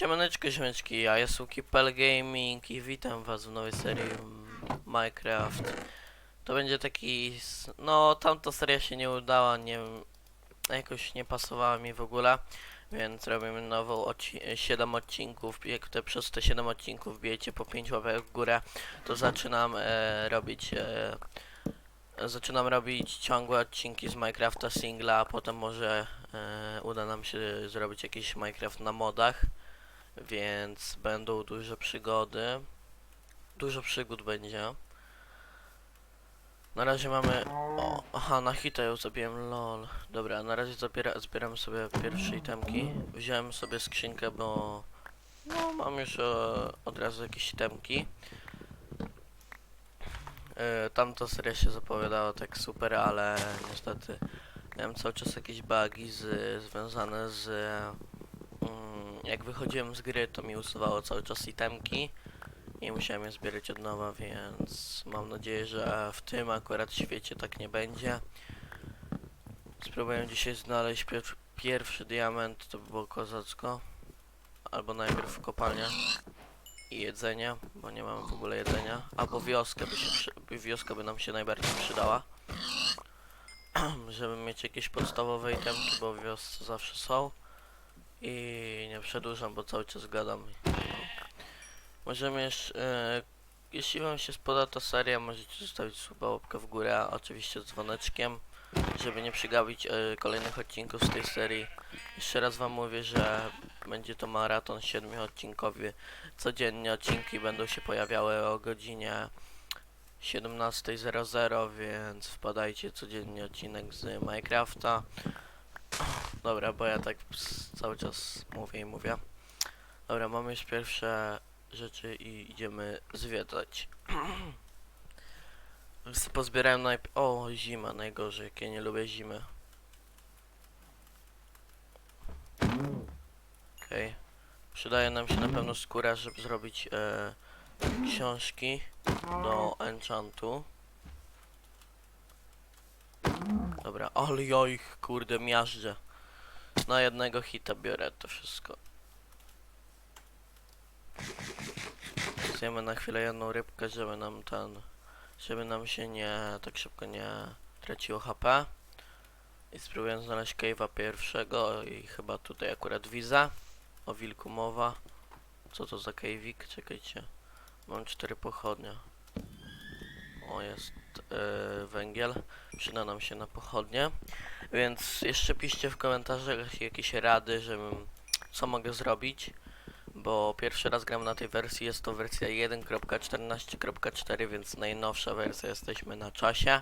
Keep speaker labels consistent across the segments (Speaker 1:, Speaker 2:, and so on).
Speaker 1: Siemaneczko, ziomeczki, ja jestem Kipel Gaming i witam was w nowej serii Minecraft. To będzie taki, no tamta seria się nie udała, nie jakoś nie pasowała mi w ogóle, więc robimy nową, odci 7 odcinków, jak te przez te 7 odcinków bijecie po 5 łapek w górę, to zaczynam e, robić, e, zaczynam robić ciągłe odcinki z Minecrafta singla, a potem może e, uda nam się zrobić jakiś Minecraft na modach więc będą duże przygody. Dużo przygód będzie. Na razie mamy. O, aha, na hita ją zabiłem, lol. Dobra, na razie zabiera, zbieram sobie pierwsze itemki. Wziąłem sobie skrzynkę, bo. No, mam już e, od razu jakieś itemki. E, tamta seria się zapowiadała tak super, ale niestety miałem cały czas jakieś bugi z, związane z jak wychodziłem z gry, to mi usuwało cały czas itemki i musiałem je zbierać od nowa, więc mam nadzieję, że w tym akurat świecie tak nie będzie. Spróbuję dzisiaj znaleźć pier pierwszy diament, to by było kozacko. Albo najpierw kopalnia i jedzenie, bo nie mamy w ogóle jedzenia. Albo wioskę by się wioska by nam się najbardziej przydała. Żeby mieć jakieś podstawowe itemki, bo wiosce zawsze są. I nie przedłużam, bo cały czas gadam. Możemy jeszcze... E, jeśli wam się spoda ta seria, możecie zostawić suba, łapkę w górę, oczywiście z dzwoneczkiem, żeby nie przegapić e, kolejnych odcinków z tej serii. Jeszcze raz wam mówię, że będzie to maraton 7-odcinkowy. Codziennie odcinki będą się pojawiały o godzinie 17.00, więc wpadajcie codziennie odcinek z Minecrafta. Dobra, bo ja tak cały czas mówię i mówię. Dobra, mamy już pierwsze rzeczy i idziemy zwiedzać. Pozbierałem najpierw... O, zima, najgorzej, jak ja nie lubię zimy. Okej. Przydaje nam się na pewno skóra, żeby zrobić e, książki do enchantu. Dobra, ale ja ich kurde miażdżę. Na jednego hita biorę to wszystko. Zjemy na chwilę jedną rybkę, żeby nam ten... Żeby nam się nie... tak szybko nie traciło HP. I spróbuję znaleźć cave'a pierwszego i chyba tutaj akurat wiza. O wilku mowa. Co to za cave'ik? Czekajcie. Mam cztery pochodnie. O, jest e, węgiel. Przyda nam się na pochodnie. Więc jeszcze piszcie w komentarzach jakieś rady, żebym co mogę zrobić. Bo pierwszy raz gram na tej wersji, jest to wersja 1.14.4, więc najnowsza wersja, jesteśmy na czasie.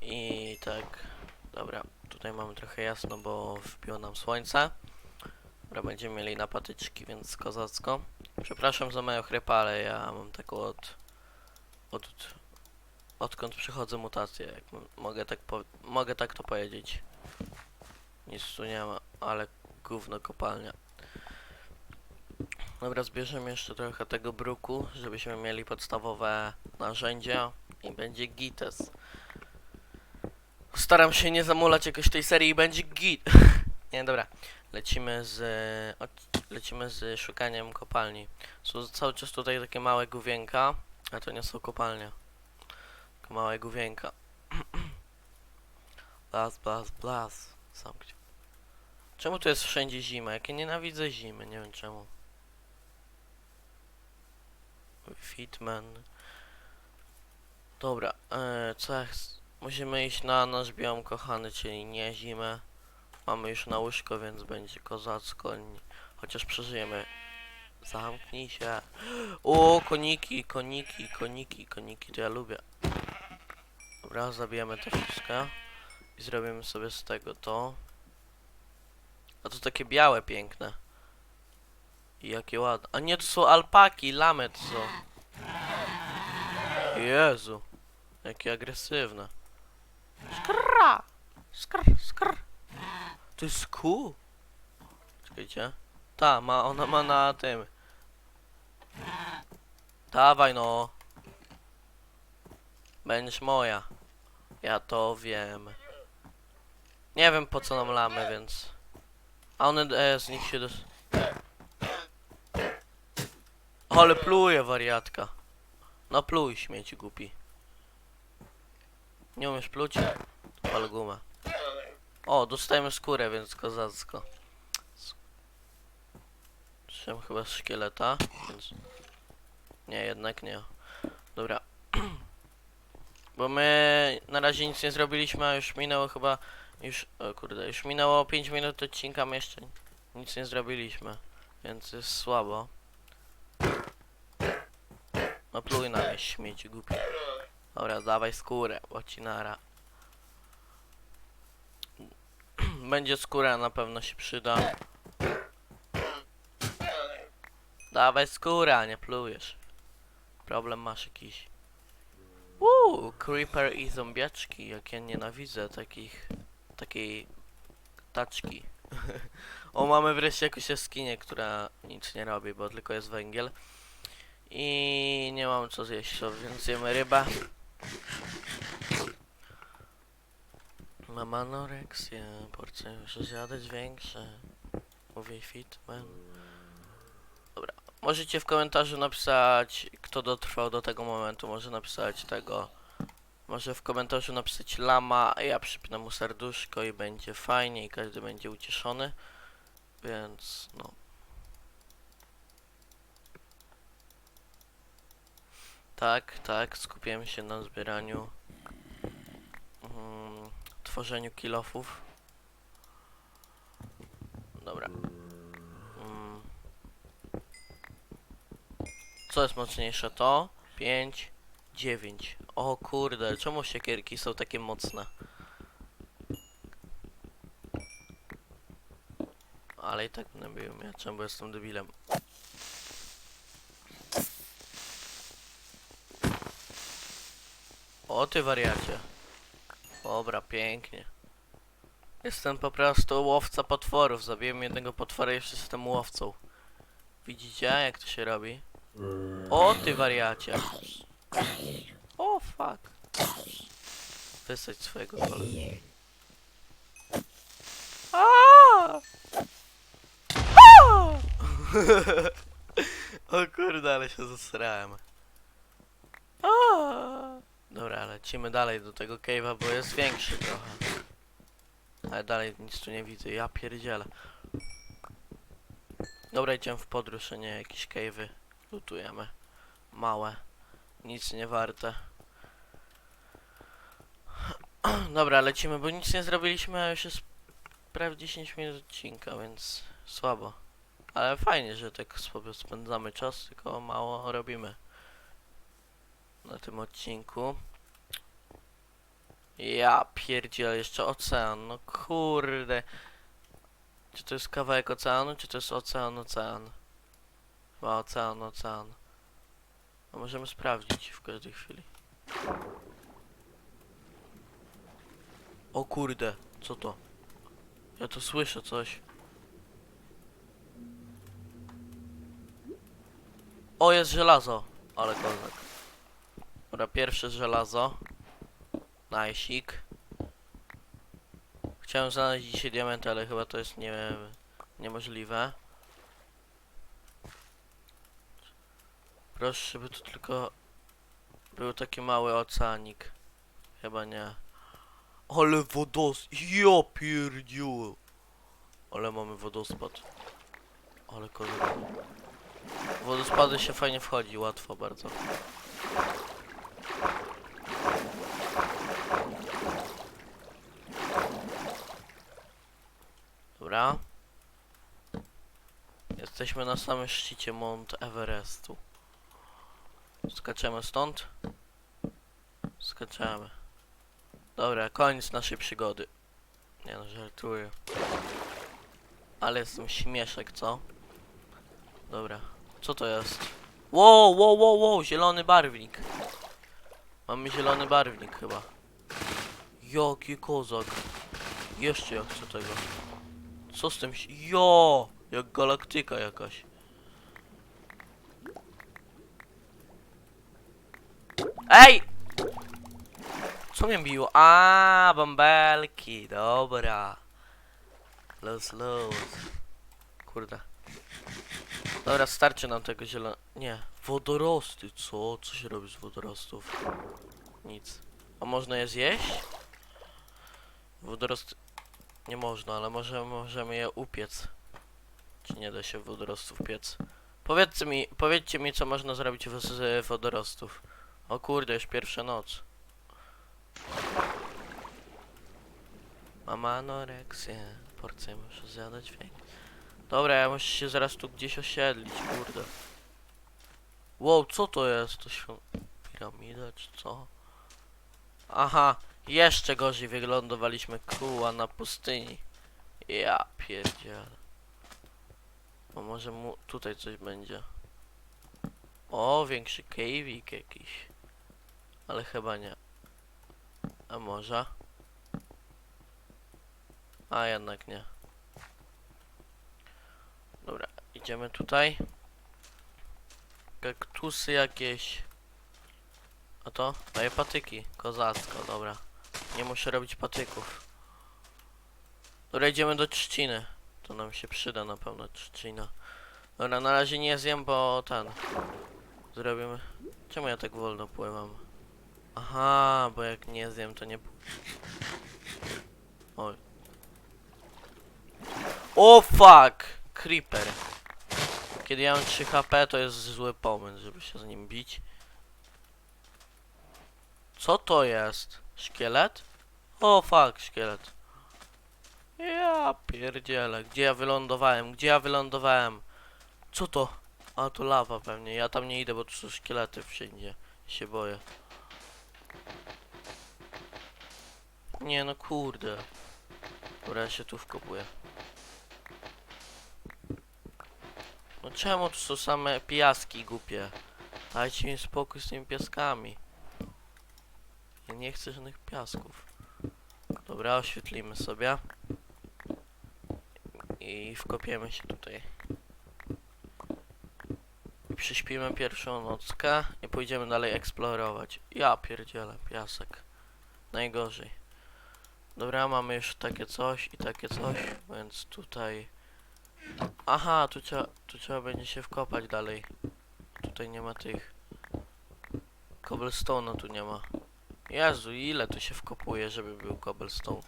Speaker 1: I tak, dobra, tutaj mamy trochę jasno, bo wbiło nam słońce. Dobra, będziemy mieli na patyczki, więc kozacko. Przepraszam za moją chrypę, ale ja mam taką od... od odkąd przychodzę mutację, jak mogę tak mogę tak to powiedzieć. Nic tu nie ma, ale gówno kopalnia. Dobra, zbierzemy jeszcze trochę tego bruku, żebyśmy mieli podstawowe narzędzia i będzie gites. Staram się nie zamulać jakoś tej serii i będzie git. nie, dobra. Lecimy z lecimy z szukaniem kopalni. Są cały czas tutaj takie małe główienka, a to nie są kopalnie. Tylko małe główienka. Blas, blas, blas. Zamknij. Czemu tu jest wszędzie zima? Jak ja nienawidzę zimy, nie wiem czemu. Fitman. Dobra, e, co ja Musimy iść na nasz biom kochany, czyli nie zimę. Mamy już na łóżko, więc będzie kozacko. Chociaż przeżyjemy. Zamknij się. O, koniki, koniki, koniki, koniki, to ja lubię. Dobra, zabijemy to wszystko. I zrobimy sobie z tego to. A to takie białe, piękne. I jakie ładne. A nie, to są alpaki, lamy to są. Jezu. Jakie agresywne. Skrra! Skr, skr. To jest ku. Czekajcie. Ta, ma, ona ma na tym. Dawaj no. Będziesz moja. Ja to wiem. Nie wiem po co nam lamy, więc... A one e, z nich się dos... Ale pluje wariatka. No pluj śmieci głupi. Nie umiesz pluć? Pal gumę. O, dostajemy skórę, więc kozacko. Trzymam chyba szkieleta, więc... Nie, jednak nie. Dobra. Bo my na razie nic nie zrobiliśmy, a już minęło chyba... Już, o kurde, już minęło 5 minut odcinka, my jeszcze nic nie zrobiliśmy. Więc jest słabo. No pluj na mnie, śmieci głupi. Dobra, dawaj skórę, łacinara. Będzie skóra, na pewno się przyda. Dawaj skóra, nie plujesz. Problem masz jakiś. Uuu, creeper i zombiaczki, jak ja nienawidzę takich, takiej taczki. o, mamy wreszcie jakąś jaskinię, która nic nie robi, bo tylko jest węgiel. I nie mam co zjeść, to więc jemy rybę. Mam anoreksję, porcje muszę zjadać większe. Mówi Fitman. Możecie w komentarzu napisać, kto dotrwał do tego momentu. Może napisać tego. Może w komentarzu napisać lama, a ja przypnę mu serduszko i będzie fajnie i każdy będzie ucieszony. Więc no. Tak, tak, skupiłem się na zbieraniu, mm, tworzeniu kilofów. Dobra. Mm. Co jest mocniejsze? To? 5, 9. O kurde, czemu siekierki są takie mocne? Ale i tak bił mieczem, bo jestem debilem. O ty wariacie. Dobra, pięknie. Jestem po prostu łowca potworów. Zabiłem jednego potwora i jeszcze jestem łowcą. Widzicie jak to się robi? O ty wariacie. O fuck. Wysać swojego! Aaaa! o kurde, ale się zasrałem. Dobra, lecimy dalej do tego cave'a, bo jest większy trochę. Ale dalej nic tu nie widzę, ja pierdzielę. Dobra, idziemy w podróż, a nie jakieś cave'y. Lutujemy. Małe. Nic nie warte. Dobra, lecimy, bo nic nie zrobiliśmy, a już jest prawie 10 minut odcinka, więc słabo. Ale fajnie, że tak sobie spędzamy czas, tylko mało robimy na tym odcinku. Ja pierdzielę, jeszcze ocean, no kurde. Czy to jest kawałek oceanu, czy to jest ocean, ocean? Chyba ocean, ocean. No możemy sprawdzić w każdej chwili. O kurde, co to? Ja to słyszę coś. O, jest żelazo, ale kozak. Dobra, pierwsze żelazo. Najsik. Chciałem znaleźć dzisiaj diamenty, ale chyba to jest nie, niemożliwe. Proszę, żeby to tylko był taki mały oceanik. Chyba nie. Ale wodos... Ja pierdziu. Ale mamy wodospad. Ale kolor. Wodospady się fajnie wchodzi, łatwo bardzo. Dobra. Jesteśmy na samym szczycie Mount Everestu. Skaczemy stąd. Skaczemy. Dobra, koniec naszej przygody. Nie no, żartuję. Ale jestem śmieszek, co? Dobra. Co to jest? Wow, wow, wow, wow, zielony barwnik. Mamy zielony barwnik chyba. Jaki kozak. Jeszcze ja chcę tego. Co z tym. Jo! Jak galaktyka jakaś. Ej! Co mnie biło? A, bąbelki, dobra. Los, los. Kurde. Dobra, starczy nam tego zielone... Nie, wodorosty, co? Co się robi z wodorostów? Nic. A można je zjeść? Wodorosty... Nie można, ale może, możemy je upiec. Czy nie da się wodorostów piec? Powiedzcie mi, powiedzcie mi, co można zrobić z wodorostów. O kurde, już pierwsza noc. Mam anoreksję. Porcję muszę zjadać więcej. Dobra, ja muszę się zaraz tu gdzieś osiedlić, kurde. Wow, co to jest? To się... Piramida, czy co? Aha, jeszcze gorzej wylądowaliśmy kuła na pustyni. Ja pierdzielę. No może mu tutaj coś będzie. O, większy cave'ik jakiś. Ale chyba nie. A może? A jednak nie. Dobra, idziemy tutaj. Kaktusy jakieś. A to? Daję patyki. Kozacko, dobra. Nie muszę robić patyków. Dobra, idziemy do trzciny. To nam się przyda na pewno trzcina. Dobra, na razie nie zjem, bo ten. Zrobimy. Czemu ja tak wolno pływam? Aha, bo jak nie zjem, to nie. Oj. O fuck! Creeper. Kiedy ja mam 3 HP, to jest zły pomysł, żeby się z nim bić. Co to jest? Szkielet? O fuck, szkielet. Ja pierdzielę, gdzie ja wylądowałem? Gdzie ja wylądowałem? Co to? A to lawa pewnie. Ja tam nie idę, bo tu są szkielety wszędzie. Się boję. Nie no kurde. Dobra, ja się tu wkopuję. No czemu tu są same piaski głupie? Dajcie mi spokój z tymi piaskami. Ja nie chcę żadnych piasków. Dobra, oświetlimy sobie. I wkopiemy się tutaj. I przyśpimy pierwszą nockę i pójdziemy dalej eksplorować. Ja pierdzielę, piasek. Najgorzej. Dobra, mamy już takie coś i takie coś, więc tutaj... Aha, tu trzeba, tu trzeba będzie się wkopać dalej. Tutaj nie ma tych... Cobblestone'u tu nie ma. Jezu, ile tu się wkopuje, żeby był cobblestone?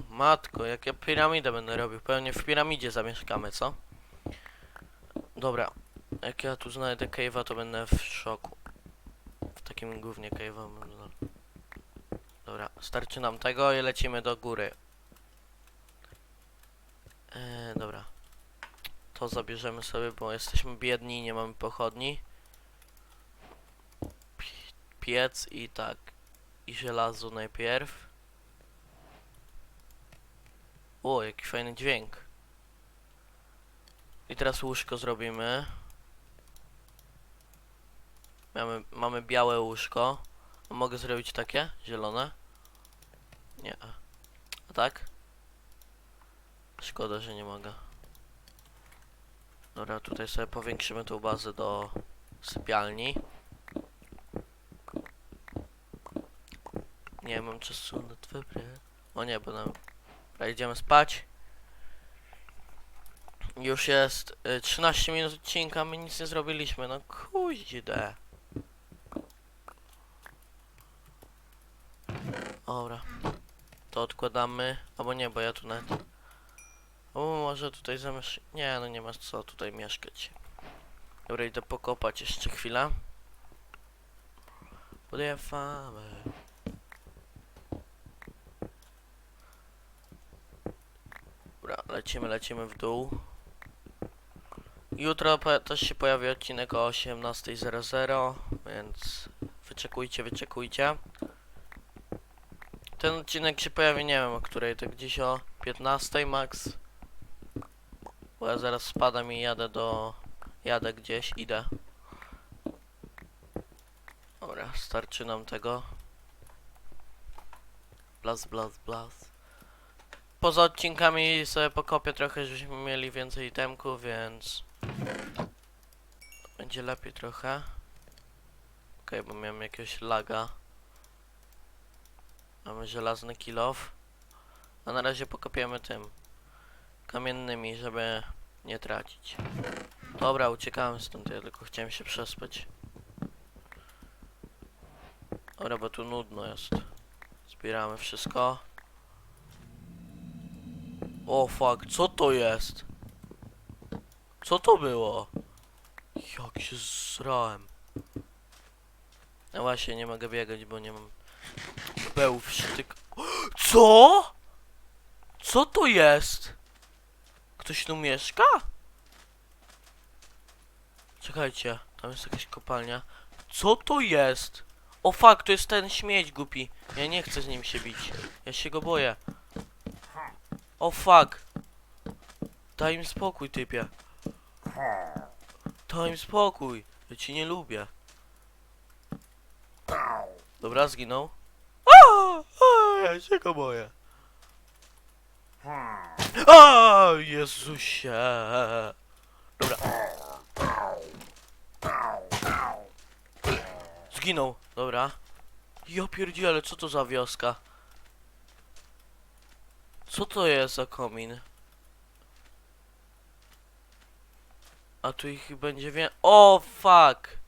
Speaker 1: Matko, jak ja piramidę będę robił. Pewnie w piramidzie zamieszkamy, co? Dobra. Jak ja tu znajdę cave'a, to będę w szoku. W takim głównie będę... Dobra, starczy nam tego i lecimy do góry. Eee, dobra. To zabierzemy sobie, bo jesteśmy biedni i nie mamy pochodni. Pi- Piec i tak. I żelazo najpierw. O, jaki fajny dźwięk. I teraz łóżko zrobimy. Mamy, mamy białe łóżko. Mogę zrobić takie? Zielone? Nie. A tak? Szkoda, że nie mogę. Dobra, tutaj sobie powiększymy tą bazę do sypialni. Nie mam czasu na twoje O nie, bo nam... Dobra, idziemy spać. Już jest y, 13 minut odcinka, my nic nie zrobiliśmy, no kuździe. Dobra. To odkładamy. Albo nie, bo ja tu nawet... O, może tutaj zamiesz... Nie, no nie ma co tutaj mieszkać. Dobra, idę pokopać jeszcze chwilę. Buduję famę. Dobra, lecimy, lecimy w dół. Jutro też się pojawi odcinek o 18.00, więc wyczekujcie, wyczekujcie. Ten odcinek się pojawi, nie wiem o której, tak gdzieś o 15 max. Bo ja zaraz spadam i jadę do... Jadę gdzieś, idę. Dobra, starczy nam tego. Blas, blas, blas. Poza odcinkami sobie pokopię trochę, żebyśmy mieli więcej itemków, więc... Będzie lepiej trochę. Okej, bo miałem jakiegoś laga. Mamy żelazny kilof. A na razie pokopiemy tym kamiennymi, żeby nie tracić. Dobra, uciekamy stąd, ja tylko chciałem się przespać. Dobra, bo tu nudno jest. Zbieramy wszystko. O fuck, co to jest? Co to było? Jak się zrałem. No właśnie, nie mogę biegać, bo nie mam bełów sztyk. Co? Co to jest? Ktoś tu mieszka? Czekajcie, tam jest jakaś kopalnia. Co to jest? O fuck, to jest ten śmieć głupi. Ja nie chcę z nim się bić. Ja się go boję. O fuck. Daj im spokój, typie. Daj im spokój. Ja ci nie lubię. Dobra, zginął. A, a, ja się go boję. O, Jezusie. Dobra. Zginął, dobra. Ja pierdzielę, co to za wioska? Co to jest za komin? A tu ich będzie wie... O, fuck!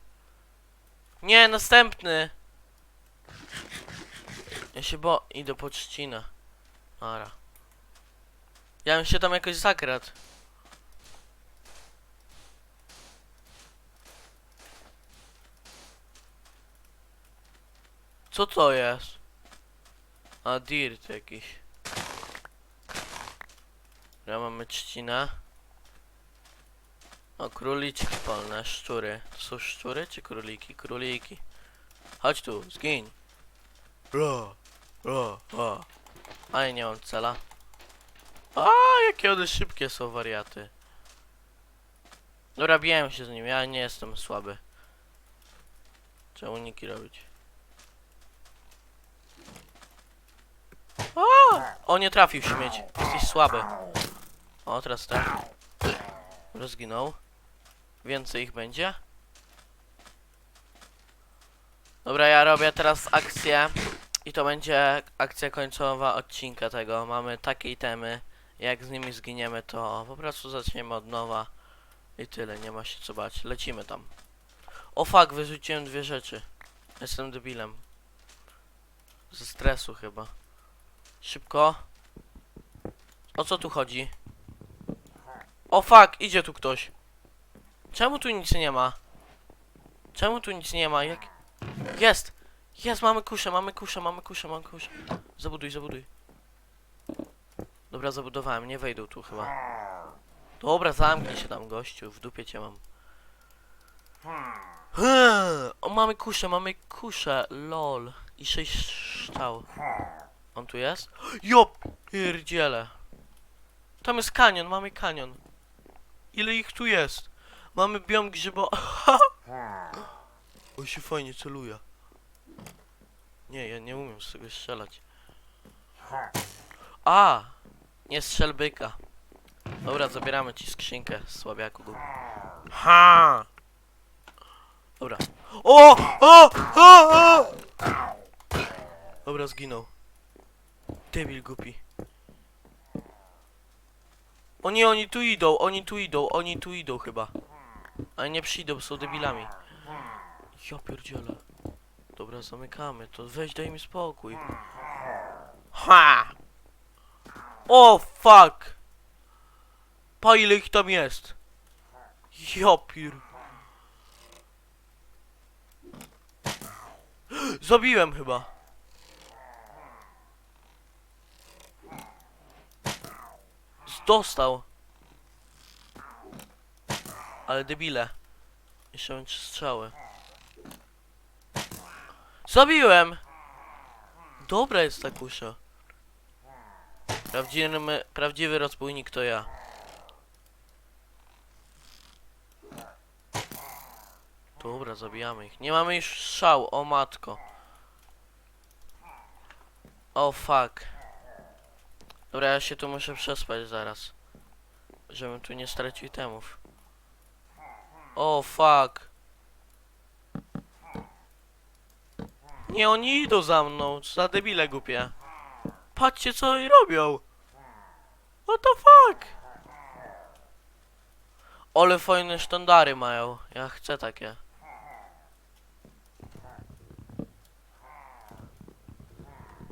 Speaker 1: Nie, następny! Ja się bo... Idę po trzcinę. Ara. Ja bym się tam jakoś zakradł. Co to jest? A, dirt jakiś. Ja mamy trzcinę. O, króliczki polne, szczury. Są szczury czy króliki? Króliki. Chodź tu, zgiń. Ro, ro, ro. A ja nie mam cela. A, jakie one szybkie są wariaty. Dobra, bijałem się z nim, ja nie jestem słaby. Trzeba uniki robić. A! O, nie trafił śmieć. Jesteś słaby. O, teraz tak. Rozginął. Więcej ich będzie. Dobra, ja robię teraz akcję. I to będzie akcja końcowa odcinka tego. Mamy takie itemy. Jak z nimi zginiemy, to po prostu zaczniemy od nowa. I tyle, nie ma się co bać. Lecimy tam. O fuck, wyrzuciłem dwie rzeczy. Jestem debilem. Ze stresu chyba. Szybko. O co tu chodzi? O fuck, idzie tu ktoś. Czemu tu nic nie ma? Czemu tu nic nie ma? Jak... Jest! Jest, mamy kuszę, mamy kuszę, mamy kuszę, mamy kuszę. Zabuduj, zabuduj. Dobra, zabudowałem, nie wejdą tu chyba. Dobra, zamknij się tam, gościu, w dupie cię mam. O, mamy kuszę, mamy kuszę, lol. I sześć szczał. On tu jest? Jo, pierdziele. Tam jest kanion, mamy kanion. Ile ich tu jest? Mamy biom grzybo... O, się fajnie celuje. Nie, ja nie umiem z tego strzelać. A! Nie strzel byka. Dobra, zabieramy ci skrzynkę, słabiaku. Ha! Dobra. O! O! O! o! Dobra, zginął. Debil głupi. O nie, oni tu idą, oni tu idą, oni tu idą chyba. Ale nie przyjdą, są debilami. Ja pierdzielę. Dobra, zamykamy to. Weź, daj mi spokój. Ha! O, fuck! Pa, ile ich tam jest? Ja pier... Zabiłem chyba. Dostał. Ale debile. Jeszcze mam trzy strzały. Zabiłem! Dobra jest ta kusza. Prawdziwy, prawdziwy rozbójnik to ja. Dobra, zabijamy ich. Nie mamy już strzał, o matko. O fuck. Dobra, ja się tu muszę przespać zaraz. Żebym tu nie stracił temów. O fuck. Nie, oni idą za mną. Za debile głupie. Patrzcie co oni robią. What the fuck? Ale fajne sztandary mają. Ja chcę takie.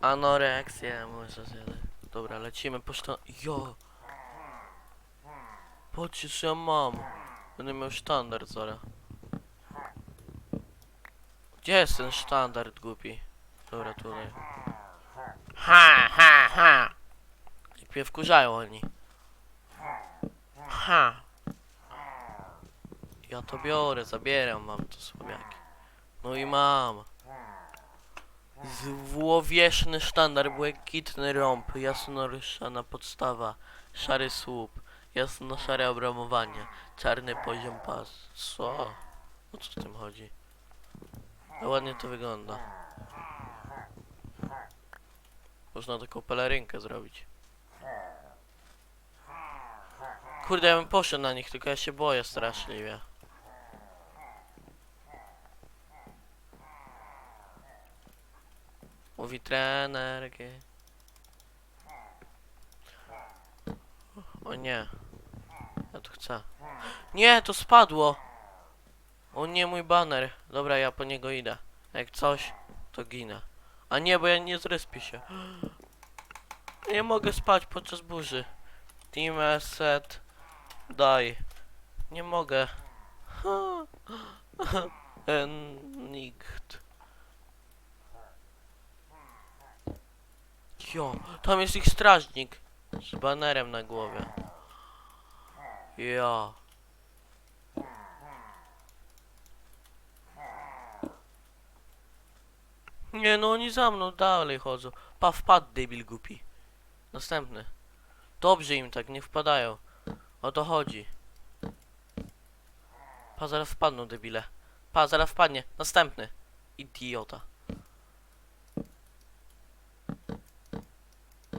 Speaker 1: Anoreksja, może zjadę. Dobra, lecimy po sztan... Jo! Patrzcie, co ja mam. Będę miał sztandard zaraz. Gdzie jest ten sztandard głupi? Dobra, tutaj. Ha, ha, ha! Jak mnie wkurzają oni. Ha! Ja to biorę, zabieram, mam to słabiaki. No i mam. Złowieszny sztandar, błękitny rąb, jasnoryszana podstawa, szary słup, jasno-szare obramowanie, czarny poziom pas. Co? O co w tym chodzi? Ale ładnie to wygląda. Można taką pelerynkę zrobić. Kurde, ja bym poszedł na nich, tylko ja się boję straszliwie. Mówi trener. gie. O nie. Ja to chcę. Nie, to spadło. O nie, mój baner. Dobra, ja po niego idę. Jak coś, to ginę. A nie, bo ja nie zrespię się. Nie mogę spać podczas burzy. Team set. Daj. Nie mogę. Nikt. Jo, tam jest ich strażnik. Z banerem na głowie. Ja. Nie no, oni za mną dalej chodzą. Pa, wpadł debil głupi. Następny. Dobrze im tak, nie wpadają. O to chodzi. Pa, zaraz wpadną debile. Pa, zaraz wpadnie. Następny. Idiota.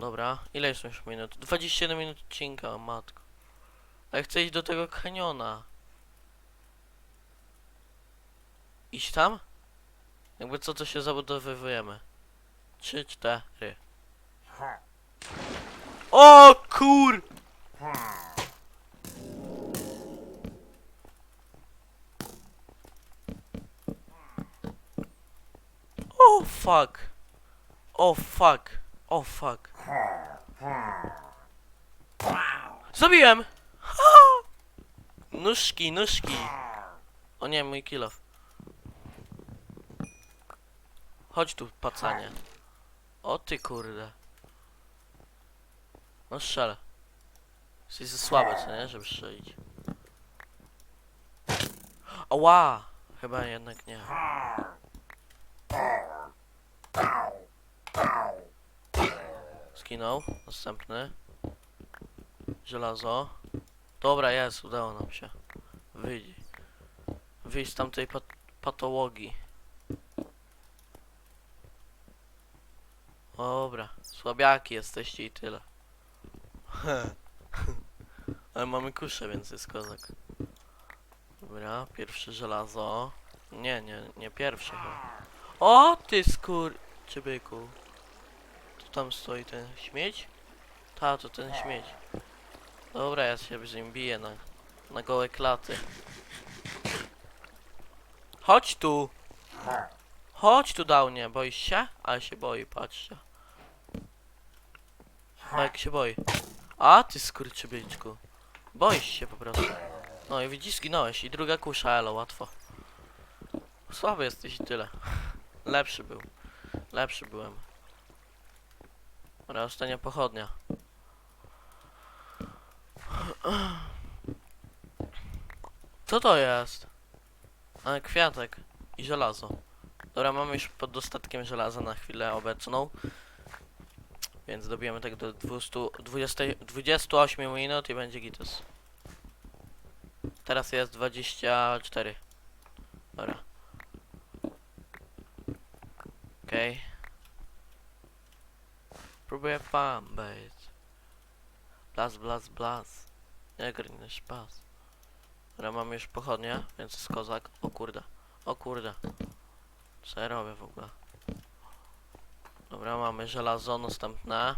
Speaker 1: Dobra, ile jest już minut? 27 minut odcinka, o matko. A ja chcę iść do tego kaniona. Iść tam? Jakby co, to się zabudowywujemy. Trzy, cztery. O kur... Oh fuck. Oh fuck. Oh fuck. Zabiłem! Nóżki, nóżki. O nie, mój kilof. Chodź tu, pacanie. O ty kurde. No strzelę. Jesteś za słaby, co nie? Żeby strzelić. Ała! Chyba jednak nie. Skinął. Następny. Żelazo. Dobra, jest, udało nam się. Wyjdź. Wyjdź z tamtej pat patologii. Dobra, słabiaki jesteście i tyle. Ale mamy kuszę, więc jest kozak. Dobra, pierwsze żelazo. Nie, nie, nie pierwsze chyba. O, ty skur... Czy byku. Tam stoi ten śmieć? Ta, to ten śmieć. Dobra, ja się z nim biję na, na gołe klaty. Chodź tu! Chodź tu, Downie, boisz się? Ale się boi, patrzcie. No jak się boi. A, ty skurczybyczku. Boisz się po prostu. No i widzisz, zginąłeś. I druga kusza, elo, łatwo. Słaby jesteś i tyle. Lepszy był. Lepszy byłem. Ale ostatnia pochodnia. Co to jest? A, kwiatek i żelazo. Dobra, mamy już pod dostatkiem żelaza na chwilę obecną. Więc dobijemy tak do 200, 20, 28 minut i będzie gitus. Teraz jest 24. Dobra. Okej. Próbuję być. Blas, blas, blas. Nie gryny szpas. Dobra, mamy już pochodnie, więc jest kozak. O kurde. O kurde. Co ja robię w ogóle? Dobra, mamy żelazo następne.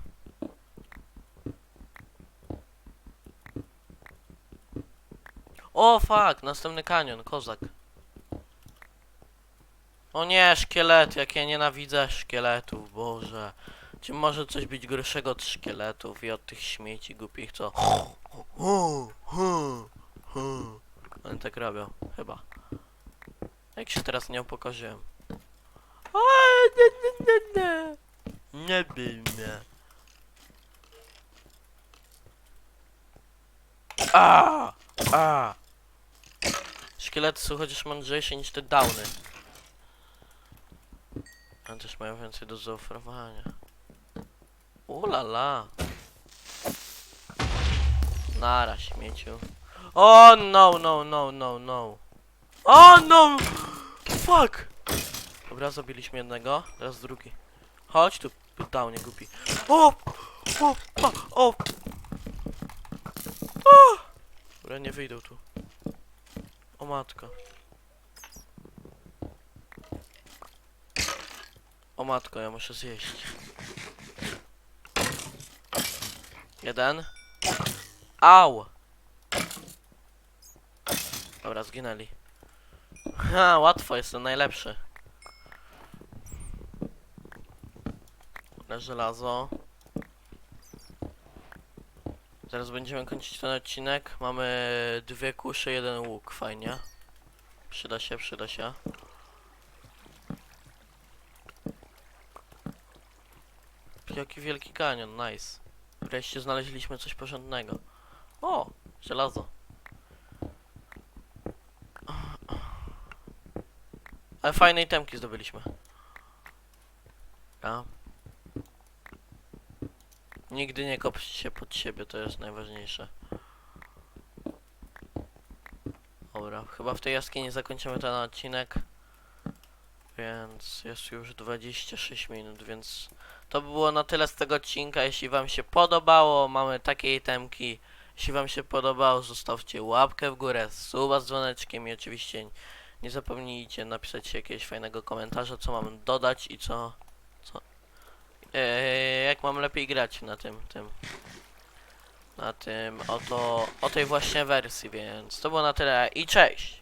Speaker 1: O fuck, następny kanion, kozak. O nie, szkielet, jak ja nienawidzę szkieletów, boże. Czy może coś być gorszego od szkieletów i od tych śmieci głupich, co... Oni tak robią, chyba. Jak się teraz nie upokorzyłem. O, nie, nie, bij mnie. A, a. Szkielety są chociaż mądrzejsze niż te downy. A też mają więcej do zaoferowania. Ulala. Nara, śmieciu. O no, no, no, no, no. O no! Fuck! Dobra, zabiliśmy jednego, teraz drugi. Chodź tu, downie głupi. O! O! O! o. o! Dobra, nie wyjdą tu. O matko. O matko, ja muszę zjeść. Jeden. Au! Dobra, zginęli. Ha, łatwo, jestem najlepszy. Na żelazo. Zaraz będziemy kończyć ten odcinek. Mamy dwie kusze, jeden łuk, fajnie. Przyda się, przyda się. Jaki wielki kanion, nice. Wreszcie znaleźliśmy coś porządnego. O, żelazo. Ale fajne itemki zdobyliśmy. A. Nigdy nie kop się pod siebie, to jest najważniejsze. Dobra, chyba w tej jaskini zakończymy ten odcinek. Więc jest już 26 minut, więc to by było na tyle z tego odcinka. Jeśli wam się podobało, mamy takie itemki. Jeśli wam się podobało, zostawcie łapkę w górę, suba z dzwoneczkiem i oczywiście nie zapomnijcie napisać jakiegoś fajnego komentarza, co mam dodać i co... co eee, jak mam lepiej grać na tym, tym... Na tym, oto, o tej właśnie wersji, więc to było na tyle i cześć!